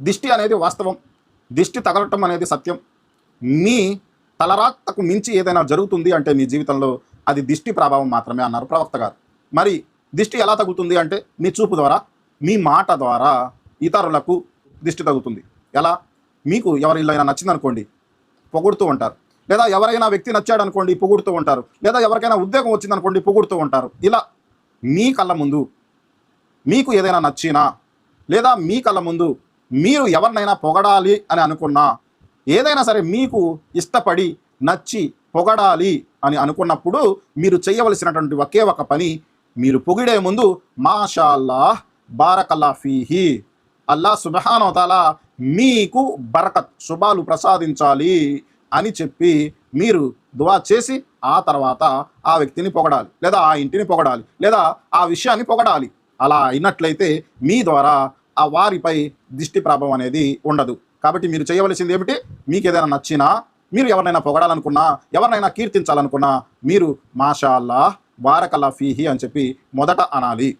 దిష్టి అనేది వాస్తవం. దిష్టి తగలటం అనేది సత్యం. మీ తలరాతకు మించి ఏదైనా జరుగుతుంది అంటే మీ జీవితంలో అది దిష్టి ప్రభావం మాత్రమే అన్నారు ప్రవక్త గారు. మరి దిష్టి ఎలా తగ్గుతుంది అంటే మీ చూపు ద్వారా మీ మాట ద్వారా ఇతరులకు దిష్టి తగ్గుతుంది ఎలా? మీకు ఎవరి ఇల్లు అయినా నచ్చిందనుకోండి పొగుడుతూ ఉంటారు. లేదా ఎవరైనా వ్యక్తి నచ్చాడు అనుకోండి పొగుడుతూ ఉంటారు. లేదా ఎవరికైనా ఉద్యోగం వచ్చిందనుకోండి పొగుడుతూ ఉంటారు. ఇలా మీ కళ్ళ ముందు మీకు ఏదైనా నచ్చినా లేదా మీ కళ్ళ ముందు మీరు ఎవరినైనా పొగడాలి అని అనుకున్నా ఏదైనా సరే మీకు ఇష్టపడి నచ్చి పొగడాలి అని అనుకున్నప్పుడు మీరు చేయవలసినటువంటి ఒకే ఒక పని మీరు పొగిడే ముందు మాషాల్లా బారకల్లా ఫీహి అల్లా సుబహానోతాల మీకు బరకత్ శుభాలు ప్రసాదించాలి అని చెప్పి మీరు దువా చేసి ఆ తర్వాత ఆ వ్యక్తిని పొగడాలి లేదా ఆ ఇంటిని పొగడాలి లేదా ఆ విషయాన్ని పొగడాలి. అలా అయినట్లయితే మీ ద్వారా ఆ వారిపై దిష్టి ప్రాభం అనేది ఉండదు. కాబట్టి మీరు చేయవలసింది ఏమిటి? మీకు ఏదైనా నచ్చినా మీరు ఎవరినైనా పొగడాలనుకున్నా ఎవరినైనా కీర్తించాలనుకున్నా మీరు మాషాల్లా బారకల్లా ఫీహి అని చెప్పి మొదట అనాలి.